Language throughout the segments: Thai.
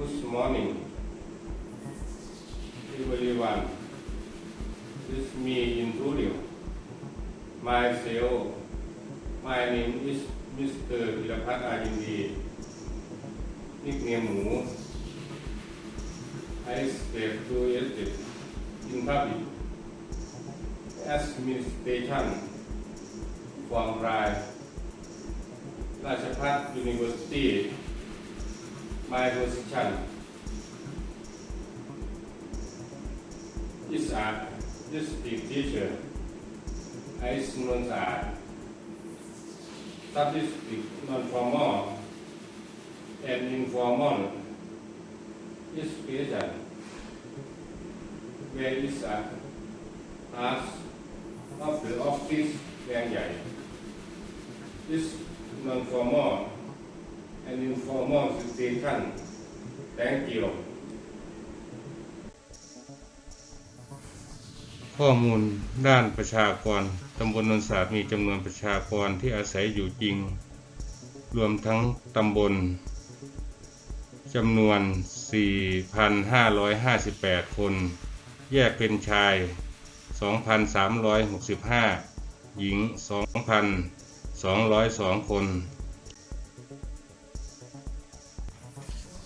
Good morning. Everyone, this me introduce myself. My name is Mr. ธีรพัฒน์อายินดีนิกเนียมหมู I step to estate in public administration from Rai ราชภัฏ University My position is a district teacher I is known as sub-district non-formal and informal education where is a as of the office แรงใหญ่ is non-formal and informal situation thank you ข้อมูลด้านประชากร ตำบลนนศาสตร์มีจำนวนประชากรที่อาศัยอยู่จริง รวมทั้งตำบลจำนวน 4,558 คน แยกเป็นชาย 2,365 หญิง 2,202 คน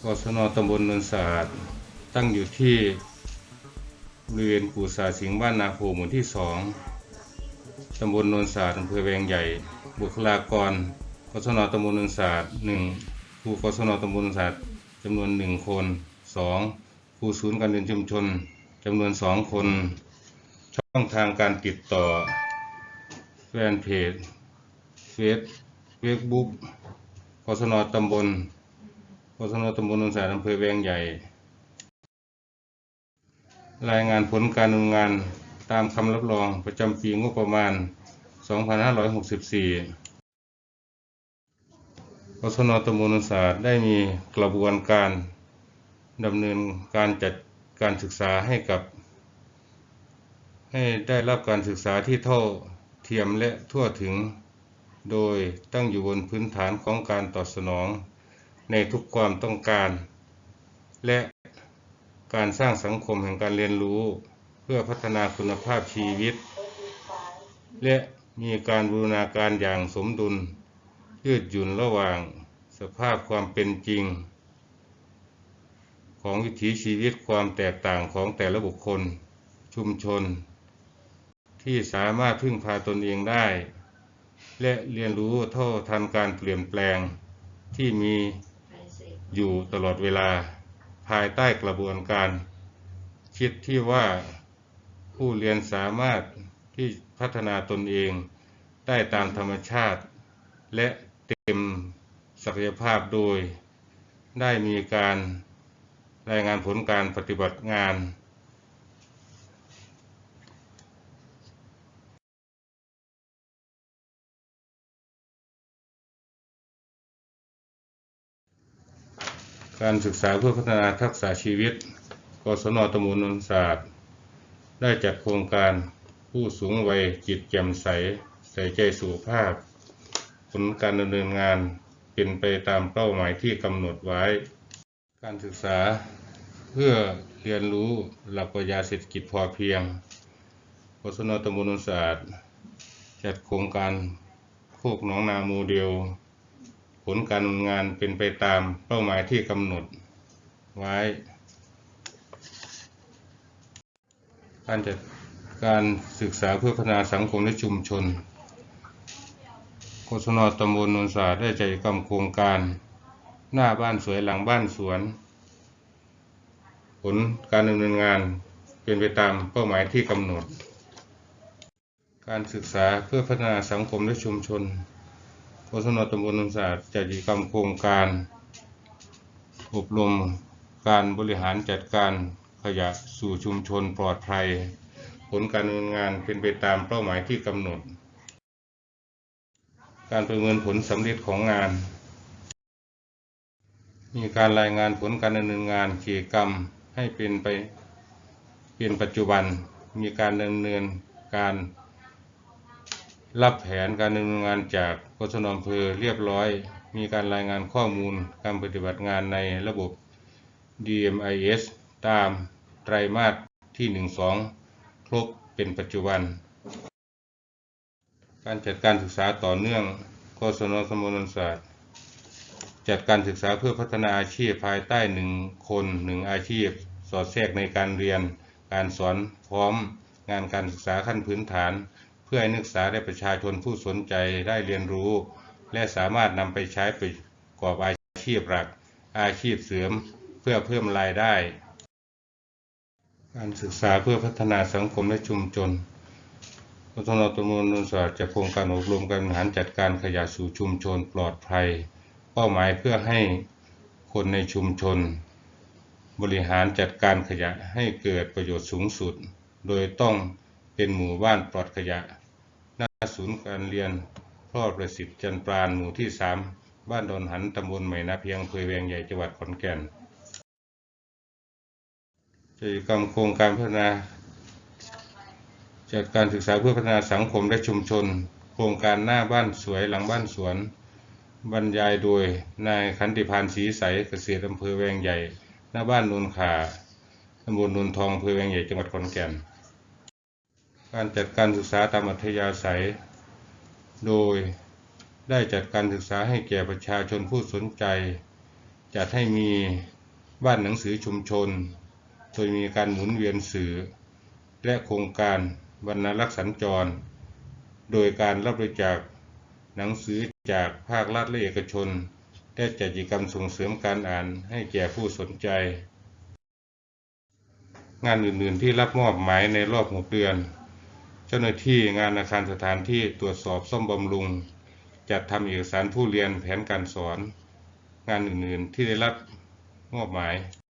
กศนตำบลนนศาสตร์ตั้งอยู่ที่บริเวณกูสาสิงห์บ้านนาโพหมู่ที่สองตำบลนนศาสตร์อำเภอแวงใหญ่ บุคลากรกศนตำบลนนศาสตร์หนึ่งครูกศนตำบลนนศาสตร์จำนวนหนึ่งคนสองครูศูนย์การเรียนชุมชนจำนวนสองคน ช่องทางการติดต่อแฟนเพจเฟซเฟซบุ๊กกศนตำบล กศนตำบลนนทรายอำเภอแวงใหญ่ รายงานผลการดำเนินงานตามคำรับรองประจำปีงบประมาณ 2564กศนตำบลนนทรายได้มีกระบวนการดำเนินการจัดการศึกษาให้กับ ให้ได้รับการศึกษาที่เท่าเทียมและทั่วถึง โดยตั้งอยู่บนพื้นฐานของการตอบสนอง ในทุกความต้องการ และการสร้างสังคมแห่งการเรียนรู้ เพื่อพัฒนาคุณภาพชีวิต และมีการบูรณาการอย่างสมดุล ยืดหยุ่นระหว่างสภาพความเป็นจริง ของวิถีชีวิตความแตกต่างของแต่ละบุคคล ชุมชน ที่สามารถพึ่งพาตนเองได้ และเรียนรู้เท่าทันการเปลี่ยนแปลงที่มี อยู่ตลอดเวลาภายใต้กระบวนการ คิดที่ว่าผู้เรียนสามารถที่พัฒนาตนเองได้ตามธรรมชาติ และเต็มศักยภาพโดย ได้มีการรายงานผลการปฏิบัติงาน การศึกษาเพื่อพัฒนาทักษะชีวิต กศนตำบลนนทศาสตร์ ได้จัดโครงการผู้สูงวัยจิตแจ่มใส ใส่ใจสุขภาพ ผลการดำเนินงานเป็นไปตามเป้าหมายที่กำหนดไว้ การศึกษาเพื่อเรียนรู้หลักปรัชญาเศรษฐกิจพอเพียงกศนตำบลนนทศาสตร์ จัดโครงการโคกหนองนาโมเดล ผลการดำเนินงานเป็นไปตามเป้าหมายที่กำหนดไว้ การจัดการศึกษาเพื่อพัฒนาสังคมและชุมชนกศนตำบลนนทราได้จัดกิจกรรมโครงการ หน้าบ้านสวยหลังบ้านสวน ผลการดำเนินงานเป็นไปตามเป้าหมายที่กำหนด การศึกษาเพื่อพัฒนาสังคมและชุมชน กศนตำบลนนทรายจัดกิจกรรมโครงการ อบรมการบริหารจัดการขยะสู่ชุมชนปลอดภัย ผลการดำเนินงานเป็นไปตามเป้าหมายที่กำหนด การประเมินผลสำเร็จของงาน มีการรายงานผลการดำเนินงานกิจกรรมให้เป็นไปเป็นปัจจุบันมีการดำเนินการ รับแผนการดำเนินงานจากกศนอำเภอเรียบร้อย มีการรายงานข้อมูลการปฏิบัติงานในระบบ DMIS ตามไตรมาสที่ 1-2 ครบเป็นปัจจุบัน การจัดการศึกษาต่อเนื่องกศนสมนศาสตร์ จัดการศึกษาเพื่อพัฒนาอาชีพภายใต้หนึ่งคนหนึ่งอาชีพ สอดแทรกในการเรียน การสอนพร้อมงานการศึกษาขั้นพื้นฐาน พื่อให้นักศึกษาและประชาชนผู้สนใจได้เรียนรู้ และสามารถนำไปใช้ประกอบอาชีพหลัก อาชีพเสริม เพื่อเพิ่มรายได้ การศึกษาเพื่อพัฒนาสังคมและชุมชนพัฒนาตำบลนนศาสตร์จะโครงการอบรมการบริหารจัดการขยะสู่ชุมชนปลอดภัย เป้าหมายเพื่อให้คนในชุมชน บริหารจัดการขยะให้เกิดประโยชน์สูงสุด โดยต้องเป็นหมู่บ้านปลอดขยะ หน้าศูนย์การเรียนพ่อประสิทธิ์จันทร์ปราณหมู่ที่ 3 บ้านดอนหันตำบลใหม่นาเพียงอำเภอแวงใหญ่จังหวัดขอนแก่นกิจกรรมโครงการพัฒนา จัดการศึกษาเพื่อพัฒนาสังคมและชุมชน โครงการหน้าบ้านสวยหลังบ้านสวน บรรยายโดยนายขันติพานศรีใสเกษตรอำเภอแวงใหญ่ หน้าบ้านนนขาตำบลนนทองอำเภอแวงใหญ่จังหวัดขอนแก่น การจัดการศึกษาตามอัธยาศัย โดยได้จัดการศึกษาให้แก่ประชาชนผู้สนใจ จัดให้มีบ้านหนังสือชุมชน โดยมีการหมุนเวียนสื่อ และโครงการบรรณรักษ์สัญจร โดยการรับบริจาคหนังสือจากภาครัฐและเอกชนและจัดกิจกรรมส่งเสริมการอ่านให้แก่ผู้สนใจ งานอื่นๆที่รับมอบหมายในรอบ6เดือน จ้าหน้าที่งานอาคารสถานที่ตรวจสอบซ่อมบำรุง จัดทำเอกสารผู้เรียนแผนการสอน งานอื่น ๆ ที่ได้รับมอบหมาย